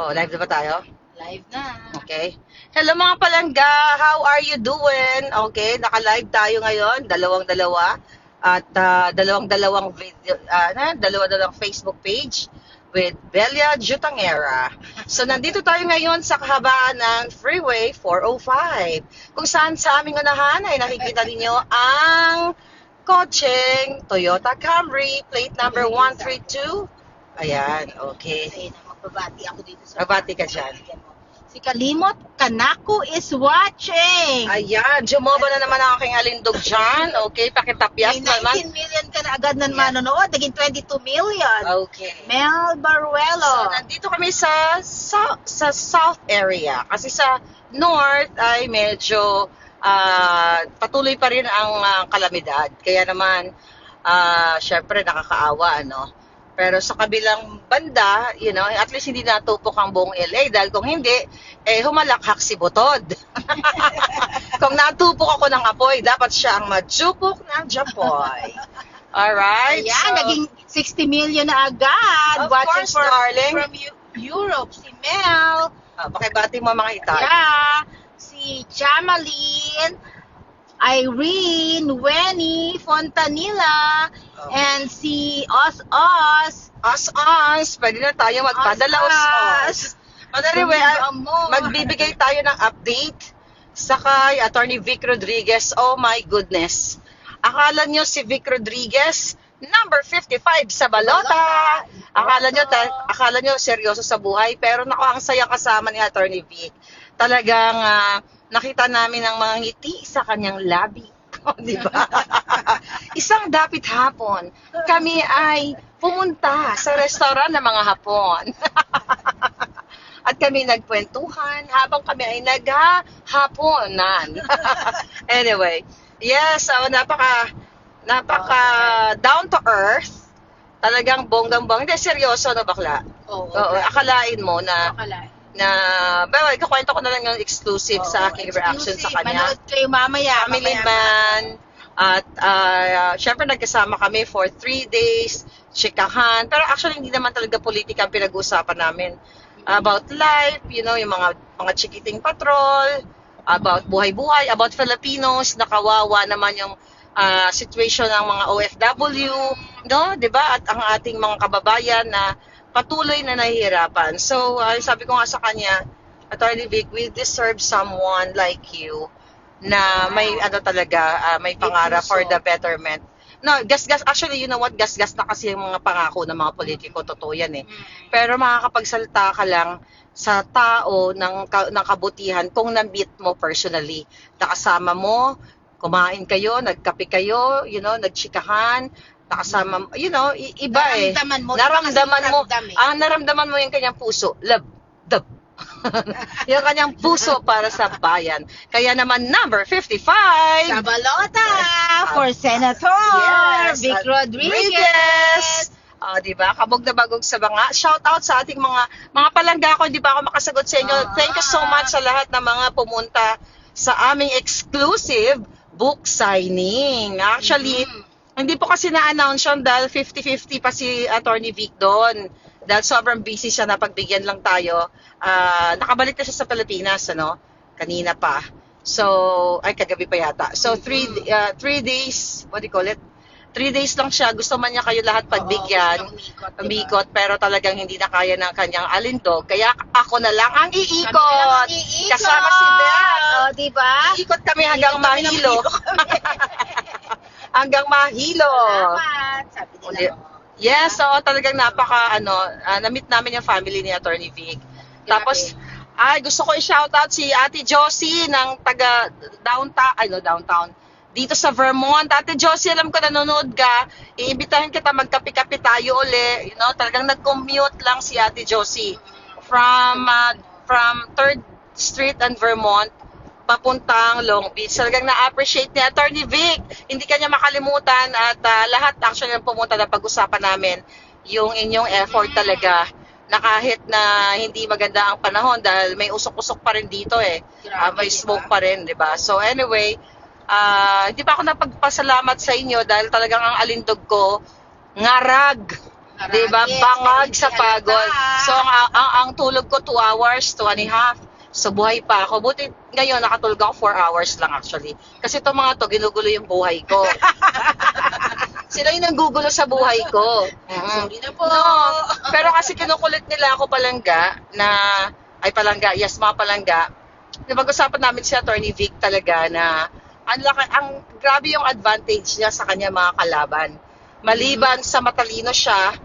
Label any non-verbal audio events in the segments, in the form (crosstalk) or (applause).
Oh, live na ba tayo? Live na. Okay. Hello mga palangga, how are you doing? Okay, naka-live tayo ngayon, dalawang-dalawa at ah, dalawang-dalawang video, ah, na, dalawa-dalawang Facebook page with Belia Jutangera. So nandito tayo ngayon sa kahabaan ng Freeway 405 kung saan sa aming unahan ay nakikita ninyo ang kotseng Toyota Camry plate number 132. Ayan, okay. Na, magbabati ako dito sa... Magbati ka dyan. Si Kalimot Kanako is watching. Ayan, jumoba na naman ang aking alindog dyan. Okay, pakitapyas May naman. 19 million ka na agad na manonood. Naging 22 million. Okay. Mel Baruelo. So, nandito kami sa, sa sa south area. Kasi sa north ay medyo ah, patuloy pa rin ang ah, kalamidad. Kaya naman, ah, syempre nakakaawa, ano. Pero sa kabilang banda, you know, at least hindi natupok ang buong LA dahil kung hindi, eh humalakhak si Butod. (laughs) kung natupok ako ng apoy, dapat siya ang matsupok ng Japoy. Alright? Ayan, so- naging 60 million na agad. Of Watching course, for, darling. from Eu- Europe. Si Mel. Ah, pakibati mo mga itag. Yeah. Si Jamaline. Irene, Wenny, Fontanilla, Oh. and si Os Os. Us-us, pwede na tayo magpadala. But anyway, ah, Amor. magbibigay tayo ng update sa kay Attorney Vic Rodriguez. Oh my goodness. Akala nyo si Vic Rodriguez, number 55 sa balota. Akala nyo, ta- akala nyo seryoso sa buhay, pero nako ang saya kasama ni Attorney Vic. Talagang ah, nakita namin ang mga ngiti sa kanyang labi. (laughs) Oh, di ba? (laughs) Isang dapit hapon, kami ay pumunta sa restaurant ng mga hapon. (laughs) At kami nagkwentuhan habang kami ay naghahaponan. anyway, yes, so napaka napaka down to earth. Talagang bonggang-bong. Hindi, seryoso no bakla. Oo. Oo, akalain mo na Akala. Na well, ikakwento ko na lang yung exclusive sa Oo, aking reaction sa exclusive. kanya. Manood kayo mamaya. Family mamaya. man. At uh, syempre nagkasama kami for three days, chikahan. Pero actually hindi naman talaga politika ang pinag-uusapan namin. About life, you know, yung mga mga chikiting patrol, about buhay-buhay, about Filipinos, nakawawa naman yung ah, situation ng mga OFW, no? 'Di ba? At ang ating mga kababayan na patuloy na nahihirapan. So, ah, sabi ko nga sa kanya, Attorney Vic, we deserve someone like you na may ano talaga, ah, may pangarap for the betterment. No, gas-gas, actually, you know what, gas-gas na kasi yung mga pangako ng mga politiko, totoo yan eh. Mm. Pero makakapagsalita ka lang sa tao ng, ka- ng kabutihan kung na-meet mo personally. Nakasama mo, kumain kayo, nagkape kayo, you know, nagchikahan, nakasama, mo- you know, iba eh. Naramdaman mo. Naramdaman mo, eh. ang naramdaman mo yung kanyang puso, love, dab. (laughs) yung kanyang puso para sa bayan. Kaya naman number 55, Sa balota for Senator Yes, Vic at Rodriguez. Ah, 'di ba? Kabog na bagog sa mga. Shout out sa ating mga mga palangga ko, hindi pa ako makasagot sa inyo. Ah. Thank you so much sa lahat ng mga pumunta sa aming exclusive book signing. Actually, Mhm. Hindi po kasi na-announce yun dahil 50-50 pa si Attorney Vic doon. Dahil sobrang busy siya na pagbigyan lang tayo. Ah, nakabalik na siya sa Pilipinas, ano? Kanina pa. So, ay kagabi pa yata. So, three, ah, three days, what do you call it? Three days lang siya. Gusto man niya kayo lahat pagbigyan. Oo, umikot, diba? Pero talagang hindi na kaya ng kanyang alindog. Kaya ako na lang ang Kami iikot. lang ang iikot. Kasama si Beth. Oh, di ba? Iikot kami hanggang kami mahilo. (laughs) hanggang mahilo. Salamat. Sabi nila. Uli- Yes, so talagang napaka ano, ah, na-meet namin yung family ni Attorney Vic. Tapos ay gusto ko i-shoutout si Ate Josie ng taga downtown, ay no, downtown. Dito sa Vermont. Ate Josie, alam ko nanonood ka. Iimbitahin kita magkape-kape tayo uli. You know, talagang nag-commute lang si Ate Josie from ah, from 3rd Street and Vermont papuntang Long Beach. Talagang na-appreciate ni Attorney Vic. Hindi kanya makalimutan at ah, lahat actually ng pumunta na pag-usapan namin yung inyong effort talaga na kahit na hindi maganda ang panahon dahil may usok-usok pa rin dito eh. Ah, Grabe, may di ba? smoke pa rin, di ba? So anyway, ah, hindi pa ako napagpasalamat sa inyo dahil talagang ang alindog ko ngarag. Di ba? Bangag sa pagod. So, ang, ang, ang tulog ko 2 hours, 2 and a half. So, buhay pa ako. Buti ngayon, nakatulog ako 4 hours lang actually. Kasi itong mga to, ginugulo yung buhay ko. (laughs) Sila yung nanggugulo sa buhay ko. Mhm. Sorry na po. No, pero kasi kinukulit nila ako palangga na, ay palangga, yes, mga palangga. Napag-usapan namin si Attorney Vic talaga na ang, laki, ang grabe yung advantage niya sa kanya mga kalaban. Maliban sa matalino siya,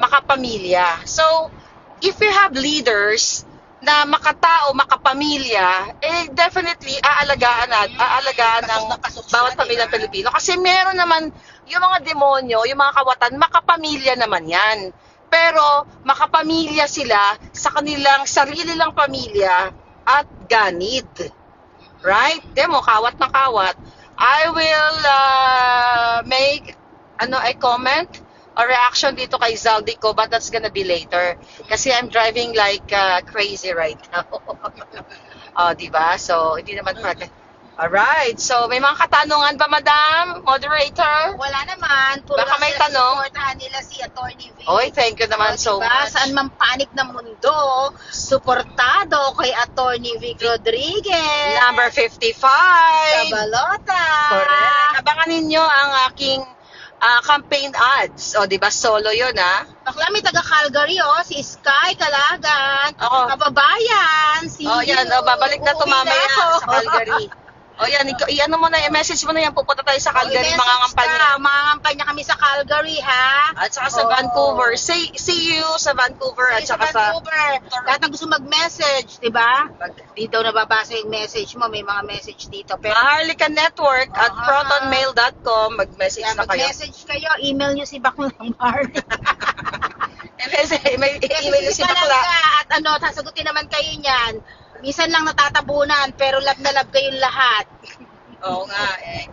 makapamilya. So, if you have leaders na makatao, makapamilya, eh definitely aalagaan at aalagaan ng bawat di pamilyang ba? Pilipino. Kasi meron naman yung mga demonyo, yung mga kawatan, makapamilya naman yan. Pero makapamilya sila sa kanilang sarili lang pamilya at ganid. Right? Demo, kawat na kawat. I will uh, make ano a comment or reaction dito kay Zaldico but that's gonna be later. Kasi I'm driving like uh, crazy right now. (laughs) oh, di ba? So, hindi naman pwede. Alright. So, may mga katanungan ba, Madam? Moderator? Wala naman. Puro Baka may tanong? Supportahan nila si Attorney V. Oy, thank you naman O, so diba? much. Saan man panig ng mundo, suportado kay Attorney Vic Rodriguez. Number 55. Sa balota. Correct. Abangan ninyo ang aking ah, campaign ads. O, di ba? Solo yun, ah. Bakla may taga Calgary oh, si Sky Kalagan. Oo. Kababayan, si Oh, yan. Oh, babalik na to Uuwi mamaya ako. sa Calgary. (laughs) Oh, yan. Ikaw, i-ano mo na, i-message mo na yan. Pupunta tayo sa Calgary, mga kampanya. ka. Mga kampanya kami sa Calgary, ha? At saka sa Oo. Vancouver. See, see you sa Vancouver at sa saka sa... Vancouver. Lahat ng gusto mag-message, di ba? Di daw nababasa yung message mo, may mga message dito. Pero Maharlika Network at Ah. protonmail.com. Mag-message kaya na kayo. mag-message kayo, email nyo si Baklang Mark. Eh, (laughs) may email nyo si Bakla. At ano, sasagutin naman kayo niyan. Minsan lang natatabunan, pero love na love kayong lahat. (laughs) Oo nga eh.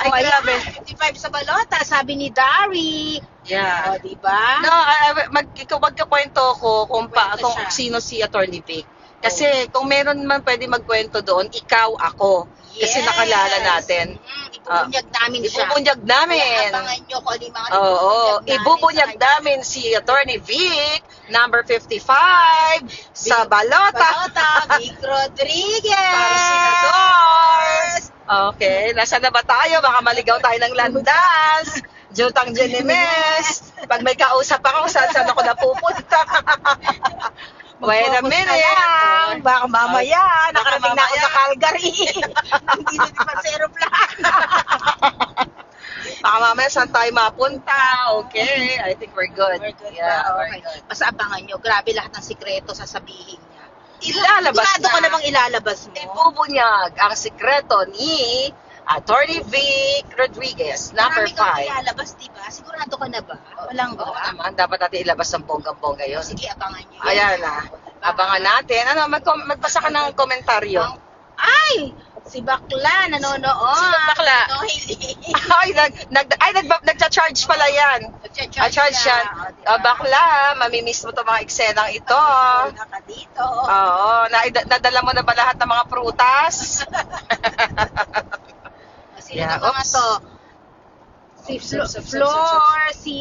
Ay, O, ayan, grabe. 55 sa balota, sabi ni Dari. Yeah. O, di ba? No, I, I- mag, magkakwento ko kung, pa, kung sino si Attorney Vic. Kasi kung meron man pwede magkwento doon, ikaw, ako. Kasi Yes. nakalala natin. Mm, ibubunyag namin siya. Ibubunyag namin. Kaya abangan nyo kung ano yung mga Oo, namin ibubunyag kanya. namin si Attorney Vic, number 55, sa Balota. Balota, Vic (laughs) Rodriguez. Para senador. Okay, nasa na ba tayo? Baka maligaw tayo ng landas. (laughs) Jutang Jenimes. Pag may kausap ako, saan saan ako napupunta? (laughs) Wait a minute. lang. Baka mamaya, Baka nakarating na ako sa Calgary. (laughs) Hindi na di pa sa aeroplano. Baka mamaya saan tayo mapunta. Okay, I think we're good. We're good Yeah, ba? we're Okay. good. Basta abangan nyo. Grabe lahat ng sikreto sasabihin niya. Ilalabas Sigurado na. ka namang ilalabas mo. Ibubunyag ang sikreto ni Attorney Vic Rodriguez, number Marami kang 5. ilalabas, di ba? Sigurado ka na ba? Walang Oo ba? naman, dapat natin ilabas ang bonggang-bongga yun. Sige, abangan nyo. Ayan na. Abangan natin. Ano, mag magbasa ka ng komentaryo. Ay! Si Bakla, nanonood. Sino bakla? No, hindi. (laughs) ay, nag, nag, ay nag, nagcha-charge pala yan. Ah, charge yan. O, di ba? Ah, bakla, mamimiss mo itong mga eksenang ito. Wala ka dito. Oo, na, nadala mo na ba lahat ng mga prutas? (laughs) Sino Yeah, na mga oops. to? Si Oops, Flo- oops, oops, Flor, si...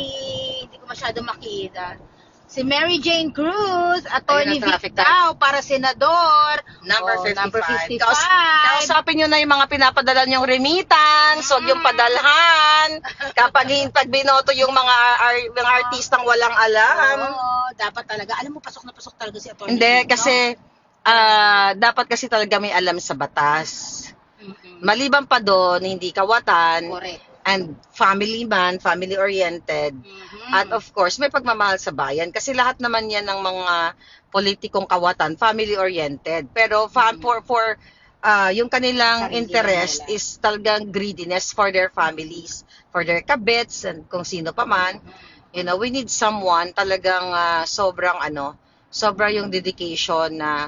Hindi ko masyado makita. Si Mary Jane Cruz, Attorney Ayun ang Vic traffic daw, para senador. Number Oh, 55. Number 55. Kaus- kausapin nyo na yung mga pinapadala nyong remittance, huwag yung padalhan. Kapag, (laughs) pag binoto yung mga, ar, mga artistang walang alam. Oo, dapat talaga. Alam mo, pasok na pasok talaga si Attorney Hindi, Vic, no? kasi ah, dapat kasi talaga may alam sa batas. Mm-mm. Maliban pa doon, hindi kawatan Correct. and family man, family-oriented. Mhm. At of course, may pagmamahal sa bayan kasi lahat naman yan ng mga politikong kawatan, family-oriented. Pero fa- Mhm. for for ah, yung kanilang Sarili interest nila. is talagang greediness for their families, for their kabits and kung sino pa man. You know, we need someone talagang ah, sobrang ano, sobra yung dedication na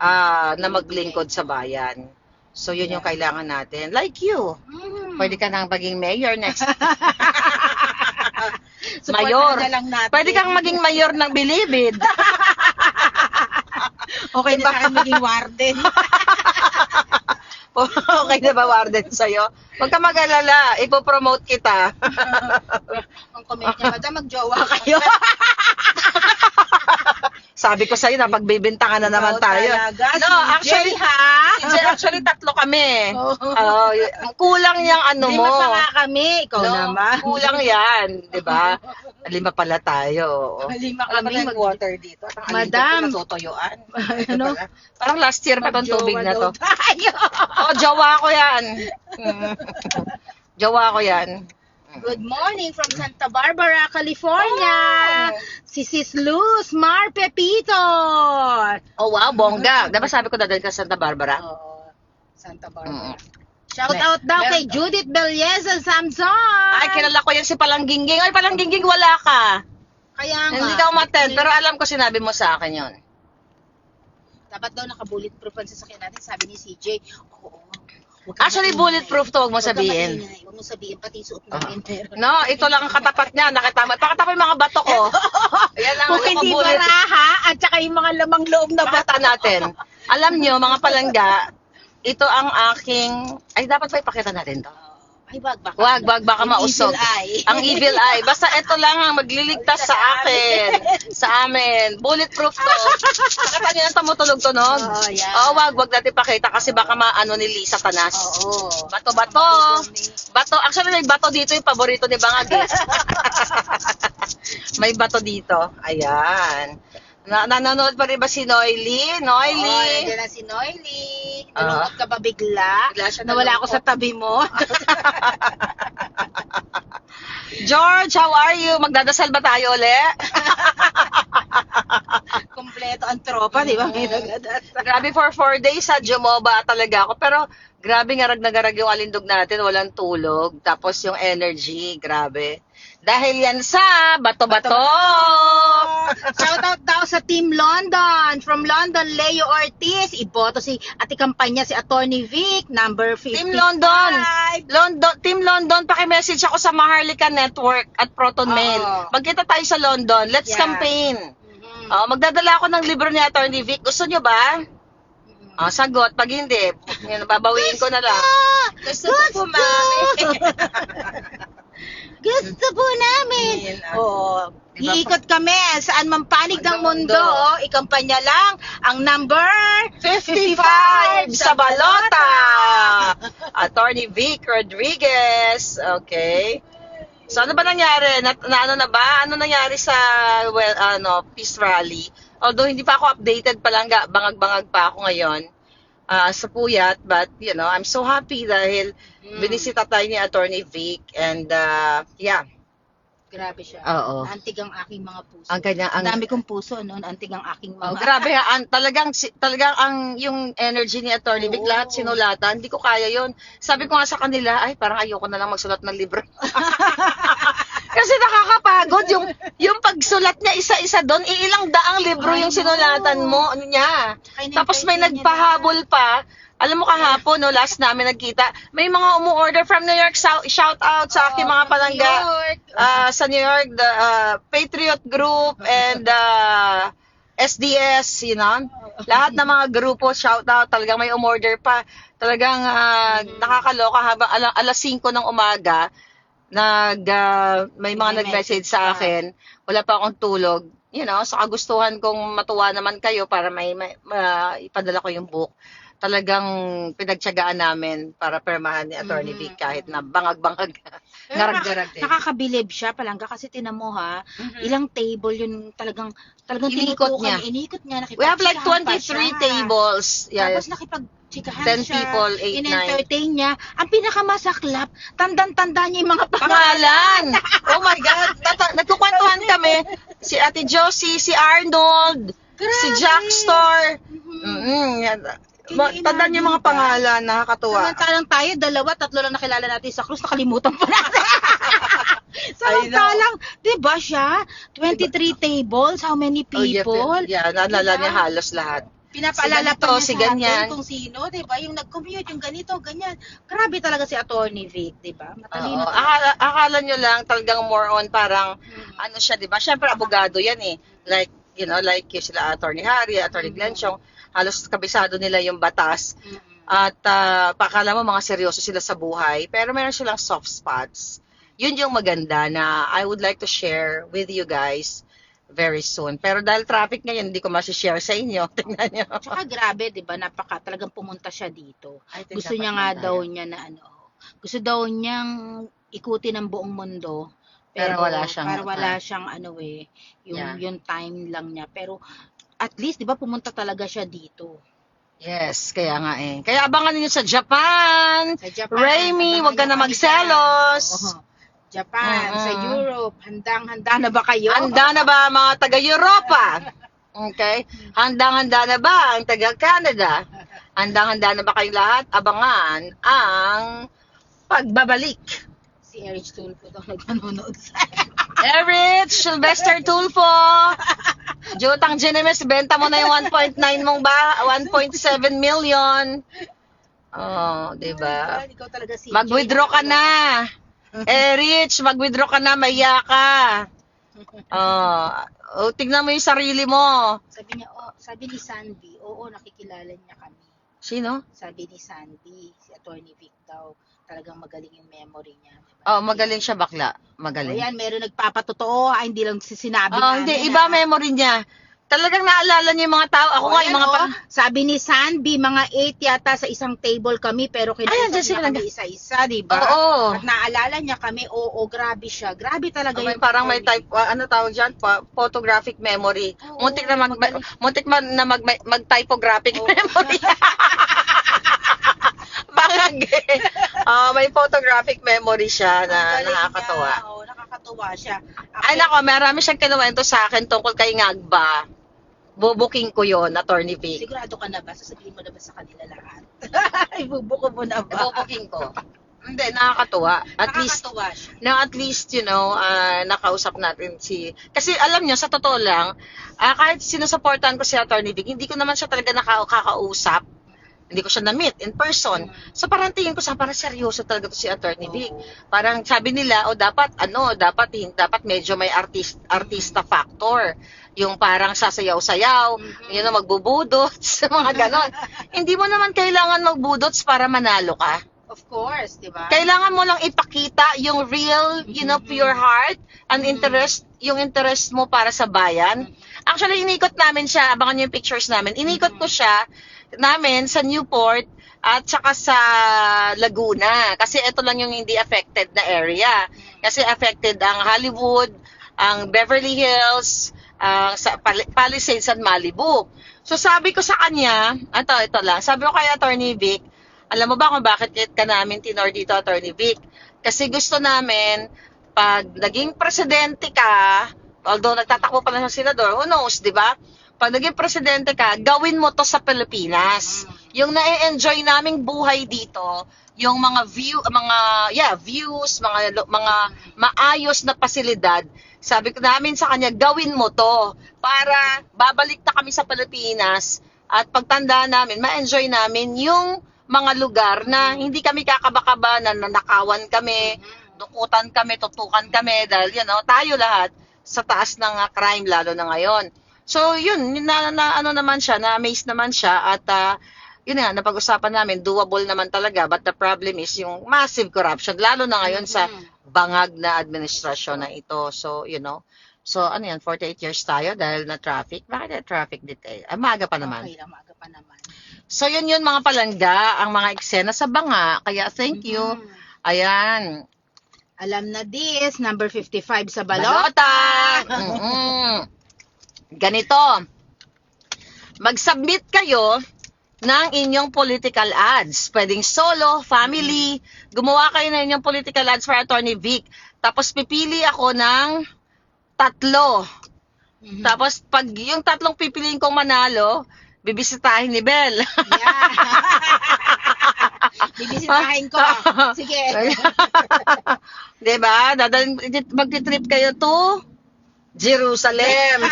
ah, na maglingkod sa bayan. So yun yung kailangan natin. Like you. Mhm. Pwede ka nang maging mayor next. (laughs) (laughs) Supportahan mayor. na lang natin. Pwede kang maging mayor ng Bilibid. (laughs) Okay na sa akin maging warden. okay na ba, Warden, sa'yo? Huwag ka mag-alala, ipopromote kita. Ang comment niya, madam, magjowa kayo. Sabi ko sa'yo na pagbibintangan na naman Ikaw tayo. talaga, No, si actually, Jay, ha? si Jay, actually tatlo kami. Oo. Oo, y- kulang yung ano Lima mo. pa nga kami, ikaw No, naman. Kulang yan, di ba? (laughs) Lima pala tayo. oo. Lima Alam mo na yung water dito. Parang Madam. ko natutuyuan. (laughs) Ano? Parang last year pa tong tubig na to. tayo. Oh, jawa ko yan. (laughs) Mm. jawa ko yan. Good morning from Santa Barbara, California. Oh. Si Sis Luz Mar Pepito. Oh, wow, bongga. Diba sabi ko dadalhin ka sa Santa Barbara? Oo, Santa Mm. Barbara. Shout out daw kay. Judith Belyeza Samson. Ay, kilala ko yan si Palanggingging. Ay, Palanggingging, wala ka. Kaya nga. Hindi ka umattend, pero alam ko sinabi mo sa akin yon. Dapat daw naka-bulletproof ang sasakyan natin, sabi ni CJ. Oo. Actually, bulletproof to, huwag mo Huwag sabihin. maingay. Huwag mo sabihin, pati suot namin. meron. No, ito lang ang katapat niya. Nakita mo. Pakatapat yung mga bato ko. Ayan lang. Kung yung hindi bullet. baraha at saka yung mga lamang loob na bata. Natin. Alam nyo, mga palangga, ito ang aking... Ay, dapat ba ipakita natin to? Ay, wag baka. Wag, wag, baka mausog. evil eye. Ang evil eye. Basta ito lang ang magliligtas sa akin. Sa amin. Bulletproof to. Nakita niyo yung tumutulog-tunog? Oo, yan. Oo, wag, wag natin pakita kasi baka maano ni Lisa Tanas. Oo. Bato-bato. Bato. Actually, may bato dito yung paborito ni Bangagis. (laughs) may bato dito. Ayan. Na nanonood pa rin ba si Noily? Oo, Noily? nandiyan na si Noily. Ah. Nalungkot ka ba bigla? Bigla siya Nawala ako sa tabi mo. George, how are you? Magdadasal ba tayo uli? (laughs) Kompleto ang tropa, di ba? Mm. May nagdadasal. grabe for four days sa Jumoba talaga ako. Pero grabe ngarag na garag yung alindog natin. Walang tulog. Tapos yung energy, grabe. Dahil yan sa bato-bato. Shout out daw sa Team London. From London, Leo Ortiz. Iboto si ati kampanya si Attorney Vic, number 55. Team London. London, Team London, paki-message ako sa Maharlika Network at Proton Oo. Mail. Magkita tayo sa London. Let's Yeah. campaign. Mhm. Oh, magdadala ako ng libro ni Attorney Vic. Gusto nyo ba? Mhm. Oh, sagot. Pag hindi, yun, babawiin ko na lang. Gusto ko po, mami. (laughs) Gusto po namin. Ah. Oo. Iikot kami saan man panig ng mundo. mundo. Oh, ikampanya lang ang number 55 sa balota. Attorney Vic Rodriguez. Okay. So ano ba nangyari? Na, na ano na ba? Ano nangyari sa well ano Peace Rally? Although hindi pa ako updated pa lang, ga- bangag-bangag pa ako ngayon ah, sa Puyat, but you know, I'm so happy dahil Mm. binisita tayo ni Attorney Vic and uh, yeah, Grabe siya. Oo. Antig ang aking mga puso. ang kanya Ang dami kong puso noon, antig ang aking mga... Oh, grabe ha, an, talagang si- talagang ang yung energy ni Attorney Vic lahat sinulatan, hindi ko kaya 'yon. Sabi ko nga sa kanila, ay parang ayoko na lang magsulat ng libro. (laughs) Kasi nakakapagod yung yung pagsulat niya isa-isa doon, iilang daang libro yung sinulatan mo niya. Ay, Tapos may niya nagpahabol pa. Alam mo kahapon, no, last namin nagkita, may mga umu-order from New York. Shout out sa aking Oo, mga palangga. Ah, sa New York, the uh, Patriot Group and uh, SDS, you know. Lahat ng mga grupo, shout out, talagang may umorder pa. Talagang ah, Mm. nakakaloka habang ala, alas 5 ng umaga, nag ah, may mga nag-message message sa akin. Wala pa akong tulog. You know, sa kagustuhan kong matuwa naman kayo para may, may ma- ipadala ko yung book. Talagang pinagtiyagaan namin para permahan ni Attorney Mhm. Vic kahit na bangag-bangag. (laughs) Pero Ngarag-garag din. Nakakabilib siya palangga kasi tinan mo ha, Mhm. ilang table yun talagang talagang Inikot tinutukan, niya. Inikot niya, We have like nakipagtsikahan pa 23 siya. tables. Yeah. Tapos nakipag-chikahan 10 siya. people, 8, 9. In-entertain niya. Ang pinakamasaklap, tandang-tanda niya yung mga pangalan. (laughs) Oh my God! Tata- nagkukwentuhan kami. Si Ate Josie, si Arnold, si Jack Store. Mhm. Mm-hmm. Ma- Tandaan yung mga pangalan, nakakatuwa. Samantalang tayo, dalawa, tatlo lang nakilala natin sa cruise, nakalimutan pa natin. (laughs) (laughs) Samantalang, di ba siya? 23 tables, how many Oh, yeah, people? yeah, naalala Diba? niya halos lahat. Pinapaalala Si ganito, pa niya si sa ganyan. atin kung sino, di ba? Yung nag-commute, yung ganito, ganyan. Grabe talaga si Attorney Vic, di ba? Oo. Matalino talaga. Akala, akala nyo lang talagang more on parang Mm. ano siya, di ba? Siyempre, abogado yan eh. Like, you know, like yung sila Attorney Harry, Attorney Mhm. Glenn Chong, halos kabisado nila yung batas. Mm-mm. At uh, pakala mo mga seryoso sila sa buhay, pero meron silang soft spots. Yun yung maganda na I would like to share with you guys very soon. Pero dahil traffic ngayon, hindi ko masishare sa inyo. (laughs) Tingnan nyo. Tsaka grabe, 'di ba? Napaka talagang pumunta siya dito. Gusto niya nga tayo. daw niya na ano. Gusto daw niyang ikutin ang buong mundo. Pero wala siyang para wala time. siyang ano eh, yung Yeah. yung time lang niya. Pero at least 'di ba pumunta talaga siya dito. Yes, kaya nga eh. Kaya abangan niyo sa Japan. Sa Japan. Raimi, wag ka na magselos. Oo. Japan, Mm-mm. sa Europe, handang-handa na ba kayo? Handa na ba mga taga-Europa? Okay? (laughs) Handang-handa na ba ang taga-Canada? Handang-handa na ba kayong lahat? Abangan ang pagbabalik. Si Erich Tulfo daw nagpanonood sa (laughs) Erich, Sylvester Tulfo, Jutang Genemes, benta mo na yung 1.9 mong ba? 1.7 million. Oh, di ba? Mag-withdraw ka na. Erich, mag-withdraw ka na, maya ka. Oh, oh, tignan mo yung sarili mo. Sabi niya, oh, sabi ni Sandy, oo, nakikilala niya kami. Sino? Sabi ni Sandy, si Attorney Vic daw, talagang magaling yung memory niya. Diba? Oh, magaling siya bakla. Magaling. yan, meron nagpapatotoo, ah, hindi lang sinabi Oh, hindi, iba memory niya. Talagang naalala niya yung mga tao. Ako nga, yung mga pan- Sabi ni Sandy, mga 8 yata sa isang table kami, pero Ayan, kinausap niya kami isa-isa, di ba? Oo. At naalala niya kami, oo, grabe siya. Grabe talaga Oh, yung parang may type, ah, ano tawag dyan? Pa- photographic memory. Oo, muntik na mag, magaling. muntik man na mag, mag-typographic Oo. memory. (laughs) Eh. (laughs) Ah, may photographic memory siya na nakakatawa. niya, Oo, nakakatuwa siya. Ay nako, marami siyang kinuwento sa akin tungkol kay Ngagba. Bubuking ko yon Attorney Vic. Sigurado ka na ba? Sasabihin mo na ba sa kanila lahat? (laughs) Ibubuko mo na ba? Bubuking ko. Hindi, nakakatuwa. At least, Nakakatuwa siya. na at least, you know, ah, nakausap natin si... Kasi alam nyo, sa totoo lang, ah, kahit sinusuportahan ko si Attorney Vic, hindi ko naman siya talaga nakakausap. Hindi ko siya na-meet in person. So parang tingin ko sa parang seryoso talaga to si Attorney Vic. Parang sabi nila, o dapat ano, dapat dapat medyo may artist artista factor. Yung parang sasayaw-sayaw, Mhm. yun know, magbubudots, (laughs) mga ganon. Hindi mo naman kailangan magbudots para manalo ka. Of course, di ba? Kailangan mo lang ipakita yung real, you know, Mhm. pure heart and Mhm. interest, yung interest mo para sa bayan. Actually, inikot namin siya, abangan niyo yung pictures namin. Inikot Mhm. ko siya namin sa Newport at saka sa Laguna. Kasi ito lang yung hindi affected na area. Kasi affected ang Hollywood, ang Beverly Hills, ang sa Pal- Palisades at Malibu. So sabi ko sa kanya, ito, ito lang, sabi ko kay Attorney Vic, alam mo ba kung bakit ka namin tinor dito, Attorney Vic? Kasi gusto namin, pag naging presidente ka, although nagtatakbo pa na sa senador, who knows, di ba? Pag naging presidente ka, gawin mo to sa Pilipinas. Yung na-enjoy naming buhay dito, yung mga view, mga yeah, views, mga mga maayos na pasilidad. Sabi ko namin sa kanya, gawin mo to para babalik na kami sa Pilipinas at pagtanda namin, ma-enjoy namin yung mga lugar na hindi kami kakabakaba na nanakawan kami, dukutan kami, tutukan kami dahil you know, tayo lahat sa taas ng crime lalo na ngayon. So yun, na, na ano naman siya, na amaze naman siya at ah, yun nga, napag-usapan namin, doable naman talaga but the problem is yung massive corruption lalo na ngayon sa Mhm. bangag na administrasyon na ito. So, you know, so ano yan, 48 years tayo dahil na traffic. Bakit na traffic detail? Ah, maaga pa naman. Okay lang, maaga pa naman. So, yun yun mga palangga, ang mga eksena sa banga. Kaya thank you. Mhm. Ayan. Alam na this, number 55 sa balota. Balota! (laughs) Mm-mm. Ganito. Mag-submit kayo ng inyong political ads. Pwedeng solo, family. Gumawa kayo ng inyong political ads for Attorney Vic. Tapos pipili ako ng tatlo. Mhm. Tapos pag yung tatlong pipiliin kong manalo, bibisitahin ni Bel. Yeah. (laughs) Bibisitahin ko. Sige. (laughs) 'Di ba? Dadalhin magti-trip kayo to Jerusalem. (laughs)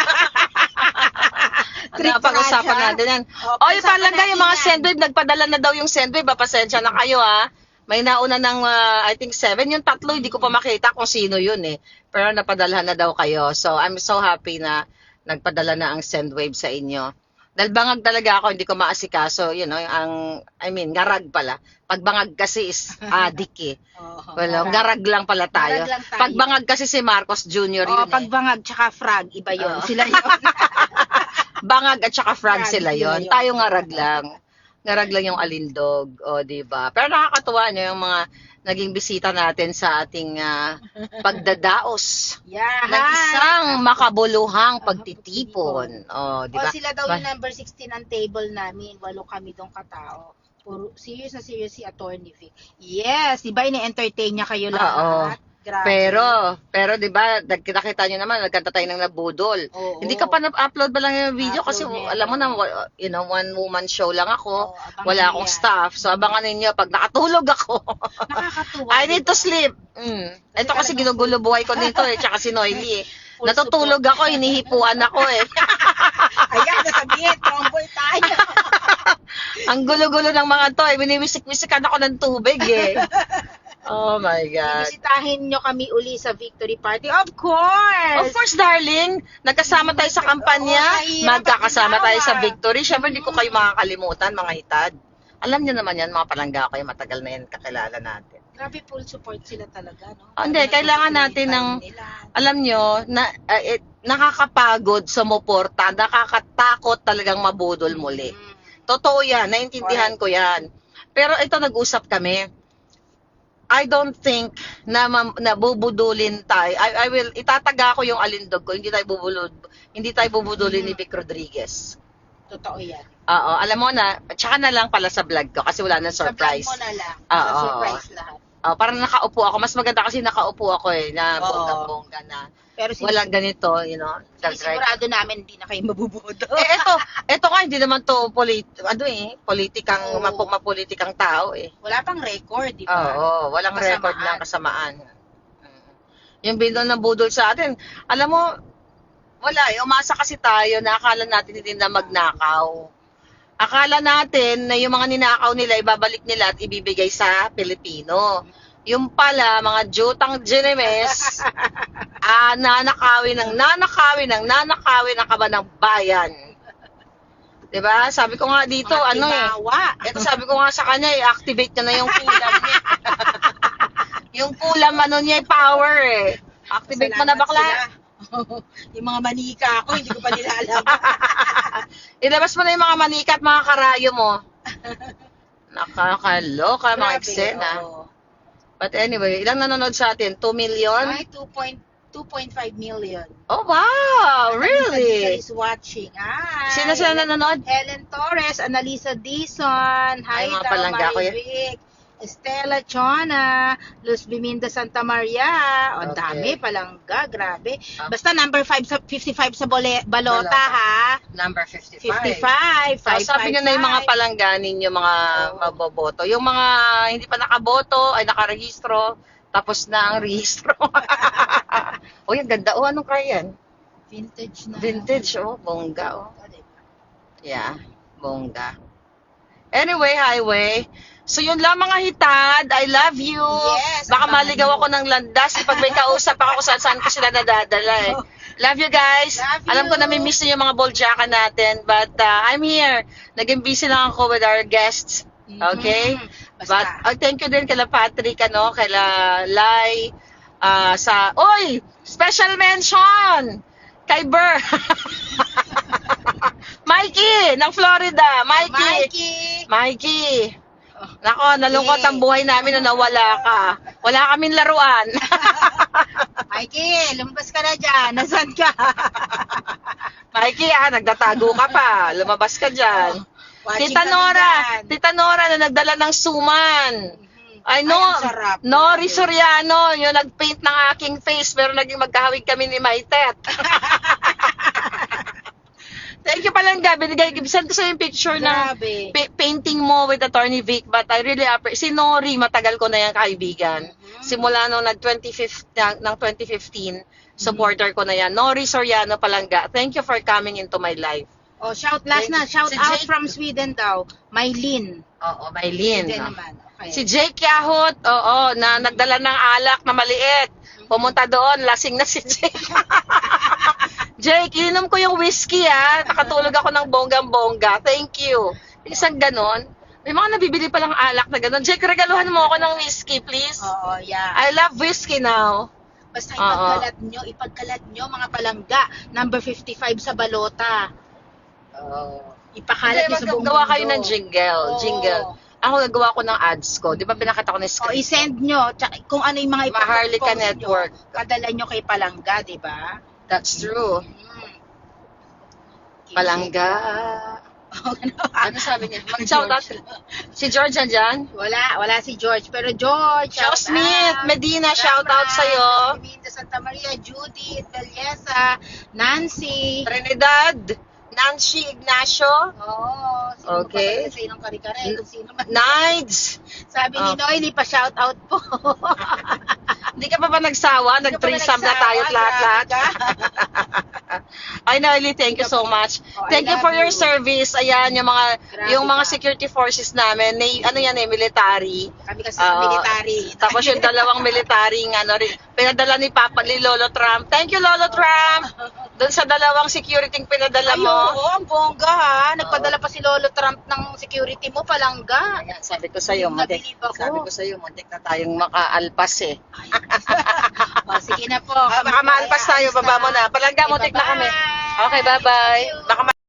Trip Napag-usapan natin yan. Okay, Oy, palangga yung mga sendwave, nagpadala na daw yung sendwave. Ah, pasensya na kayo ha. May nauna ng, ah, I think, seven. Yung tatlo, hindi ko pa makita kung sino yun eh. Pero napadala na daw kayo. So, I'm so happy na nagpadala na ang sendwave sa inyo. Dahil bangag talaga ako, hindi ko maasikaso. You know, ang, I mean, ngarag pala. Pag bangag kasi is (laughs) adik eh. Oo, Well, parang- ngarag lang pala tayo. Ngarag lang tayo. Pag bangag kasi si Marcos Jr. Oo, yun pag eh. bangag tsaka frog, iba yun. Oo. Sila yun. (laughs) Bangag at saka frog Frog, sila yon. yun. Tayo ngarag lang. Ngarag lang yung alindog. O, di ba? Pero nakakatuwa nyo yung mga naging bisita natin sa ating ah, (laughs) pagdadaos yeah. ng isang makabuluhang pagtitipon. O, di ba? sila daw yung number 16 ang table namin. Walo kami dong katao. Puro, serious na serious si Attorney Vic. Yes, di ba ini-entertain niya kayo lahat? Grabe. Pero, pero di ba, nakita nyo naman, nagkanta tayo ng nabudol. Oo. Hindi ka pa na-upload ba lang yung video kasi Upload niya. alam mo na, you know, one woman show lang ako. Oo, wala niyo akong yan. staff. So, abangan ninyo pag nakatulog ako. (laughs) Nakakatuwa. I need to sleep. Mm. Ito kasi talagang ginugulo buhay ko nito eh, tsaka si Noily eh. (laughs) Full Natutulog ako, hinihipuan ako eh. (laughs) Ayan, nasabihin, tomboy tayo. Ang gulo-gulo ng mga to eh, biniwisik-wisikan ako ng tubig eh. Oh my God. Bisitahin nyo kami uli sa victory party. Of course! Of course, darling. Nagkasama tayo sa kampanya. Mahirap Magkakasama tayo sa victory. Siyempre, hindi ko kayo makakalimutan, mga hitad. Alam niyo naman yan, mga palangga kayo, matagal na yan kakilala natin. Grabe full support sila talaga, no? Ah, hindi, kailangan natin ng- Alam nyo, na, uh, eh, nakakapagod sumuporta, nakakatakot talagang mabudol muli. Mm. Totoo yan, naintindihan ko yan. Pero ito, nag-usap kami. I don't think na, mam- na bubudulin tayo. I, I will, itataga ko yung alindog ko. Hindi tayo bubulod. Hindi tayo bubudulin ni Vic Rodriguez. Totoo yan. Oo, alam mo na, tsaka na lang pala sa vlog ko kasi wala nang surprise. Sa vlog mo na lang. Oo. surprise lahat. Oh, parang nakaupo ako. Mas maganda kasi nakaupo ako eh, na bongga-bongga na. Pero sin- Walang ganito, you know. gag- sigurado namin hindi na kayo mabubudo. Eh, eto, (laughs) eto nga, hindi naman to polit, ano eh, politikang, Oo. mapu, mapolitikang tao eh. Wala pang record, di Oo, ba? walang Kasamaan. record lang kasamaan. Mm. Yung bidon ng budol sa atin, alam mo, wala eh, umasa kasi tayo na akala natin hindi na magnakaw. Akala natin na yung mga ninakaw nila, ibabalik nila at ibibigay sa Pilipino. Yung pala, mga jutang ginemes, (laughs) ah, nanakawin ng nanakawin ng nanakawin ang kaba ng bayan. 'Di ba? Sabi ko nga dito, Mga ano eh, timawa. ito sabi ko nga sa kanya, i-activate niya na yung kulam niya. (laughs) yung kulam ano niya, eh, power eh. Activate mo na Salamat bakla. sila. (laughs) yung mga manika ako, hindi ko pa nila alam. (laughs) Ilabas mo na yung mga manika at mga karayo mo. Nakakaloka, mga Grabe, eksena. oo. But anyway, ilang nanonood sa atin? 2 million? Ay, 2.5 2.5 million. Oh, wow! Really? is watching. Hi. Sino sila nanonood? Helen Torres, Annalisa Dison, Ay, mga palangga ko yan. Marivic, Estela Chona, Luz Biminda Santa Maria. Ang Okay. dami palangga, grabe. Ah. Basta number 5 sa 55 sa bole, balota, Balota. ha. Number 55. 55, So, sabi nyo na yung mga palangganin yung mga Oo. maboboto. Yung mga hindi pa nakaboto, ay nakarehistro, tapos na ang rehistro. (laughs) o, yung ganda. O, anong kaya yan? vintage na. Vintage, oh. Bongga, oh. Oh? Yeah, bongga. Anyway, highway. So yun lang mga hitad. I love you. Yes, Baka maligaw ako ng landas pag may kausap ako kung saan ko sila nadadala eh. Love you guys. Love Alam ko you. na may miss niyo yung mga boljaka natin. But uh, I'm here. Naging busy lang ako with our guests. Okay? Mhm. Basta. But uh, thank you din kila Patrick, ano, kila Lai, ah, sa, oy, special mention kay Burr. (laughs) Mikey, ng Florida. Mikey. Mikey! Mikey. Nako, nalungkot ang buhay namin nung nawala ka. Wala kaming laruan. (laughs) Mikey, lumabas ka na dyan. Nasaan ka? (laughs) Mikey, ah, nagtatago ka pa. Lumabas ka dyan. Watching Tita Nora, dyan. Tita Nora na nagdala ng suman. I Ay, know, ang sarap. Nori Soriano, yung nag-paint ng aking face, pero naging magkahawig kami ni Maitet. (laughs) Thank you palangga. Binigay, send ko sa yung picture na Grabe. pa- painting mo with Attorney Vic, but I really appreciate. Si Nori, matagal ko na yung kaibigan. Mhm. Simula nung nag 2015, ng 2015, supporter ko na yan. Nori Soriano palangga. Thank you for coming into my life. Oh, shout last na. Shout Si out Jake. from Sweden daw. Maylin. Oo, Maylin. Sweden no? naman. Okay. Si Jake Yahut, oo, na nagdala ng alak na maliit. Pumunta doon, lasing na si Jake. (laughs) Jake, ininom ko yung whiskey ah. Nakatulog ako ng bonggang-bongga. Thank you. Isang ganon. May mga nabibili palang alak na ganon. Jake, regaluhan mo ako ng whiskey, please. Oo, yeah. I love whiskey now. Basta Oo. ipagkalat nyo, ipagkalat nyo mga palangga. Number 55 sa balota. Ipakalat nyo sa buong gawa kayo mundo. ng jingle. Oo. Jingle. Ako nagawa ko ng ads ko. Di ba pinakita ko na O, script? i-send nyo. Tsaka kung ano yung mga Mga Harlika ipopost nyo, Network. Padala nyo kay palangga, di ba? That's true. Mm. Palangga. (laughs) Ano sabi niya? Mag-shout out. Si George andyan? Wala, wala si George. Pero George, shout Smith, out. Medina, shout out sa'yo. Minda Santa Maria, Judith, Belleza, Nancy. Trinidad, Nancy Ignacio, Oo. sino Okay. sa inong kare-kare, kung sino man. Nides. Sabi ni Oh. Noy, hindi pa shout out po. (laughs) Hindi ka pa ba nagsawa? Nag-threesome na tayo lahat-lahat. (laughs) Ay, Nelly, thank you so much. Oh, Thank you for your you. service. Ayan, yung mga Grabe yung mga security forces namin, may, ano yan eh, military. Kami kasi sa military. Tapos yung dalawang military ano pinadala ni Papa ni Lolo Trump. Thank you Lolo Trump. (laughs) Doon sa dalawang security pinadala Ay, mo. oo, ang bongga ha. Nagpadala pa si Lolo Trump ng security mo, palangga. Ayan, sabi ko sa iyo, Believe na muntik, ako. sabi ko sa iyo, muntik na tayong makaalpas eh. (laughs) o, sige na po. Ah, baka maalpas tayo, baba mo na. Palangga, muntik na kami. Okay, bye-bye. Baka